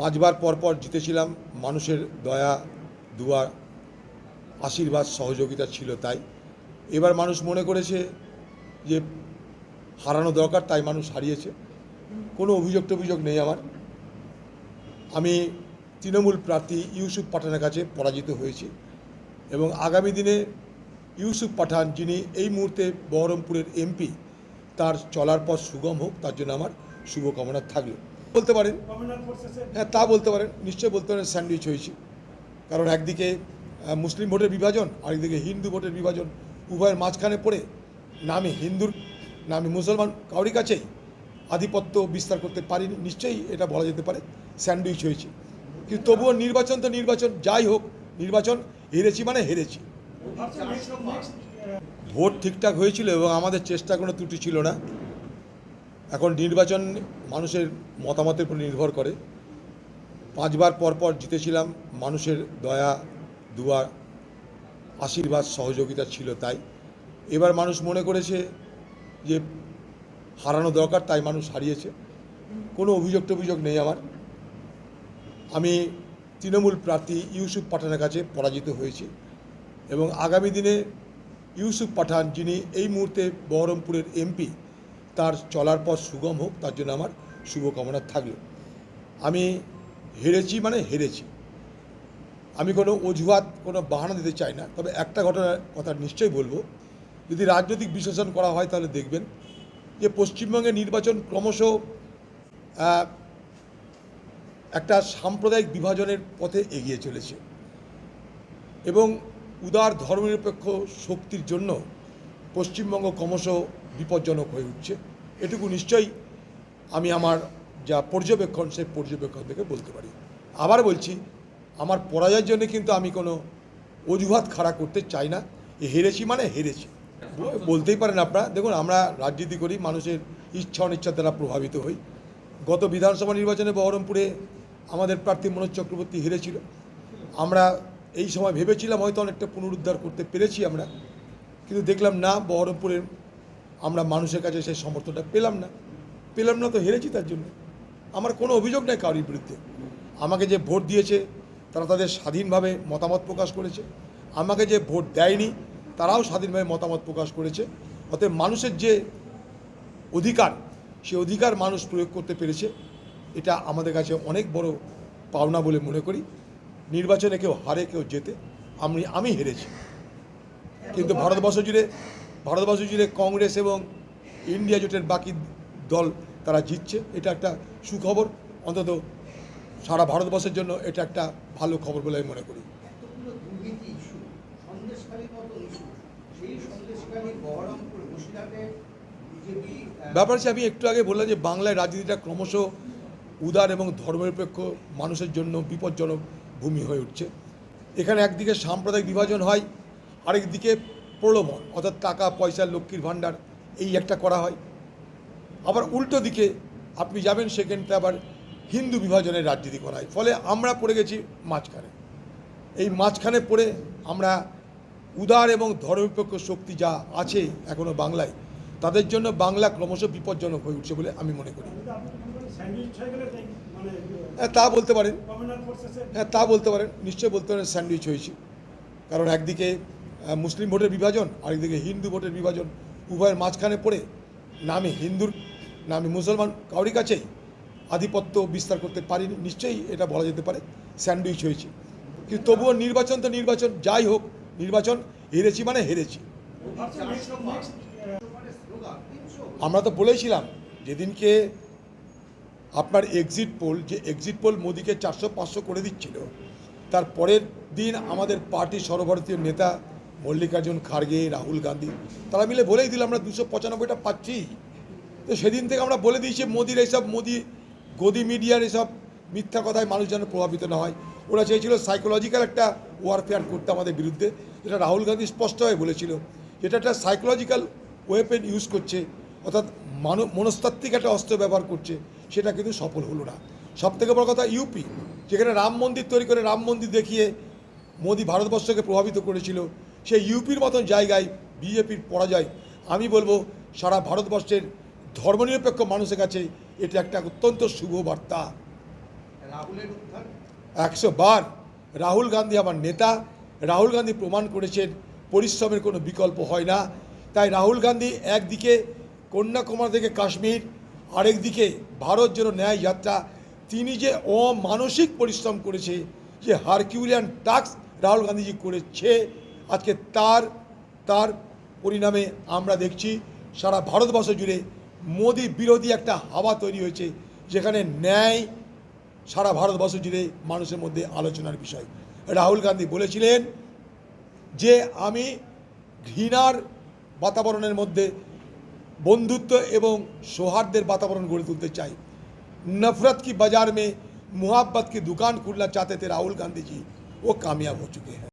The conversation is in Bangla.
পাঁচবার পর পর জিতেছিলাম। মানুষের দয়া, দুয়া, আশীর্বাদ, সহযোগিতা ছিল তাই। এবার মানুষ মনে করেছে যে হারানো দরকার, তাই মানুষ হারিয়েছে। কোনো অভিযোগ টভিযোগ নেই আমার। আমি তৃণমূল প্রার্থী ইউসুফ পাঠানের কাছে পরাজিত হয়েছি এবং আগামী দিনে ইউসুফ পাঠান, যিনি এই মুহূর্তে বহরমপুরের এমপি, তার চলার পথ সুগম হোক, তার জন্য আমার শুভকামনা থাকল। বলতে পারেন। হ্যাঁ তা বলতে পারেন। নিশ্চয়ই বলতে পারেন স্যান্ডউইচ হয়েছি। কারণ একদিকে মুসলিম ভোটের বিভাজন আরেকদিকে হিন্দু ভোটের বিভাজন উভয়ের মাঝখানে পড়ে নামে হিন্দুর নামে মুসলমান কাউরি কাছেই আধিপত্য বিস্তার করতে পারিনি। নিশ্চয়ই এটা বলা যেতে পারে স্যান্ডউইচ হয়েছে। কিন্তু তবুও নির্বাচন তো নির্বাচন যাই হোক নির্বাচন হেরেছি মানে হেরেছি। ভোট ঠিকঠাক হয়েছিল এবং আমাদের চেষ্টা কোনো ত্রুটি ছিল না। এখন নির্বাচন মানুষের মতামতের উপর নির্ভর করে। পাঁচবার পর পর জিতেছিলাম, মানুষের দয়া, দুয়া, আশীর্বাদ, সহযোগিতা ছিল তাই। এবার মানুষ মনে করেছে যে হারানো দরকার, তাই মানুষ হারিয়েছে। কোনো অভিযোগ টভিযোগ নেই আমার। আমি তৃণমূল প্রার্থী ইউসুফ পাঠানের কাছে পরাজিত হয়েছি এবং আগামী দিনে ইউসুফ পাঠান, যিনি এই মুহূর্তে বহরমপুরের এমপি তার চলার পথ সুগম হোক, তার জন্য আমার শুভকামনা থাকল। আমি হেরেছি মানে হেরেছি। আমি কোনো অজুহাত, কোনো বাহানা দিতে চাই না। তবে একটা ঘটনার কথা নিশ্চয়ই বলব। যদি রাজনৈতিক বিশ্লেষণ করা হয় তাহলে দেখবেন যে পশ্চিমবঙ্গের নির্বাচন ক্রমশ একটা সাম্প্রদায়িক বিভাজনের পথে এগিয়ে চলেছে। এবং উদার ধর্মনিরপেক্ষ শক্তির জন্য পশ্চিমবঙ্গ ক্রমশ বিপজ্জনক হয়ে উঠছে। এটুকু নিশ্চয়ই আমি আমার যা পর্যবেক্ষণ, সেই পর্যবেক্ষণ থেকে বলতে পারি। আবার বলছি, আমার পরাজয়ের জন্য কিন্তু আমি কোনো অজুহাত খাড়া করতে চাই না। হেরেছি মানে হেরেছি। বলতেই পারেন আপনারা, দেখুন আমরা রাজনীতি করি, মানুষের ইচ্ছা অনিচ্ছা দ্বারা প্রভাবিত হই। গত বিধানসভা নির্বাচনে বহরমপুরে আমাদের প্রার্থী মনোজ চক্রবর্তী হেরেছিল। আমরা এই সময় ভেবেছিলাম হয়তো অনেকটা পুনরুদ্ধার করতে পেরেছি আমরা। কিন্তু দেখলাম না, বহরমপুরের আমরা মানুষের কাছে সেই সমর্থনটা পেলাম না। পেলাম না তো হেরেছি তার জন্য। আমার কোনো অভিযোগ নেই কারোর বিরুদ্ধে। আমাকে যে ভোট দিয়েছে, তারা তাদের স্বাধীনভাবে মতামত প্রকাশ করেছে। আমাকে যে ভোট দেয়নি, তারাও স্বাধীনভাবে মতামত প্রকাশ করেছে। অতএব মানুষের যে অধিকার, সে অধিকার মানুষ প্রয়োগ করতে পেরেছে। এটা আমাদের কাছে অনেক বড় পাওনা বলে মনে করি। নির্বাচনে কেউ হারে, কেউ জেতে, আমি আমি হেরেছি। কিন্তু ভারতবর্ষ জুড়ে ভারতবর্ষ জুড়ে কংগ্রেস এবং ইন্ডিয়া জোটের বাকি দল তারা জিতছে। এটা একটা সুখবর। অন্তত সারা ভারতবর্ষের জন্য এটা একটা ভালো খবর বলে আমি মনে করি। ব্যাপার হচ্ছে আমি একটু আগে বললাম যে বাংলায় রাজনীতিটা ক্রমশ উদার এবং ধর্মনিরপেক্ষ মানুষের জন্য বিপজ্জনক ভূমি হয়ে উঠছে। এখানে একদিকে সাম্প্রদায়িক বিভাজন হয় আরেকদিকে প্রলোভন, অর্থাৎ টাকা, পয়সা, লক্ষ্মীর ভাণ্ডার, এই একটা করা হয়। আবার উল্টো দিকে আপনি যাবেন, সেখানটা আবার হিন্দু বিভাজনের রাজনীতি করা হয়। ফলে আমরা পড়ে গেছি মাঝখানে। এই মাঝখানে পড়ে আমরা উদার এবং ধর্মনিরপেক্ষ শক্তি যা আছে এখনও বাংলায়, তাদের জন্য বাংলা ক্রমশ বিপজ্জনক হয়ে উঠছে বলে আমি মনে করি। হ্যাঁ তা বলতে পারেন। হ্যাঁ তা বলতে পারেন। নিশ্চয়ই বলতে পারেন, স্যান্ডউইচ হয়েছি। কারণ একদিকে মুসলিম ভোটের বিভাজন আরেকদিকে হিন্দু ভোটের বিভাজন উভয়ের মাঝখানে পড়ে নামে হিন্দুর, নামে মুসলমান কাউরি কাছেই আধিপত্য বিস্তার করতে পারিনি। নিশ্চয়ই এটা বলা যেতে পারে, স্যান্ডউইচ হয়েছে। কিন্তু তবুও নির্বাচন তো নির্বাচন, যাই হোক, নির্বাচন হেরেছি মানে হেরেছি। আমরা তো বলেছিলাম, যেদিনকে আপনার এক্সিট পোল যে এক্সিট পোল মোদিকে চারশো পাঁচশো করে দিচ্ছিল, তার পরের দিন আমাদের পার্টি সর্বভারতীয় নেতা মল্লিকার্জুন খাড়গে রাহুল গান্ধী, তারা মিলে বলেই দিল, আমরা দুশো পঁচানব্বইটা পাচ্ছি। তো সেদিন থেকে আমরা বলে দিয়েছি, মোদির এইসব, মোদি গদি মিডিয়ার এসব মিথ্যা কথায় মানুষ যেন প্রভাবিত না হয়। ওরা চেয়েছিল সাইকোলজিক্যাল একটা ওয়ারফেয়ার করতে আমাদের বিরুদ্ধে, যেটা রাহুল গান্ধী স্পষ্টভাবে বলেছিল। এটা একটা সাইকোলজিক্যাল ওয়েপেন ইউজ করছে, অর্থাৎ মানব, মনস্তাত্ত্বিক একটা অস্ত্র ব্যবহার করছে, সেটা কিন্তু সফল হলো না। সব থেকে বড় কথা ইউপি, যেখানে রাম মন্দির তৈরি করে রাম মন্দির দেখিয়ে মোদি ভারতবর্ষকে প্রভাবিত করেছিল। সেই ইউপির মতন জায়গায় বিজেপির পরাজয়। আমি বলব সারা ভারতবর্ষের ধর্মনিরপেক্ষ মানুষের কাছে এটা একটা অত্যন্ত শুভ বার্তা। রাহুলের একশো বার রাহুল গান্ধী আমার নেতা। রাহুল গান্ধী প্রমাণ করেছেন পরিশ্রমের কোনো বিকল্প হয় না। তাই রাহুল গান্ধী একদিকে কন্যাকুমারী থেকে কাশ্মীর আরেকদিকে ভারত যেন ন্যায় যাত্রা। তিনি যে অমানসিক পরিশ্রম করেছে যে হারকিউলিয়ান টাস্ক রাহুল গান্ধীজি করেছে আজকে তার তার পরিণামে আমরা দেখছি সারা ভারতবর্ষ জুড়ে মোদি বিরোধী একটা হাওয়া তৈরি হয়েছে যেখানে ন্যায় সারা ভারতবর্ষ জুড়ে মানুষের মধ্যে আলোচনার বিষয় রাহুল গান্ধী বলেছিলেন যে আমি ঘৃণার বাতাবরণের মধ্যে বন্ধুত্ব এবং সৌহার্দ্যের বাতাবরণ গড়ে তুলতে চাই नफरत की बाजार में मुहब्बत की दुकान खोलना चाहते थे राहुल गांधी जी वो कामयाब हो चुके हैं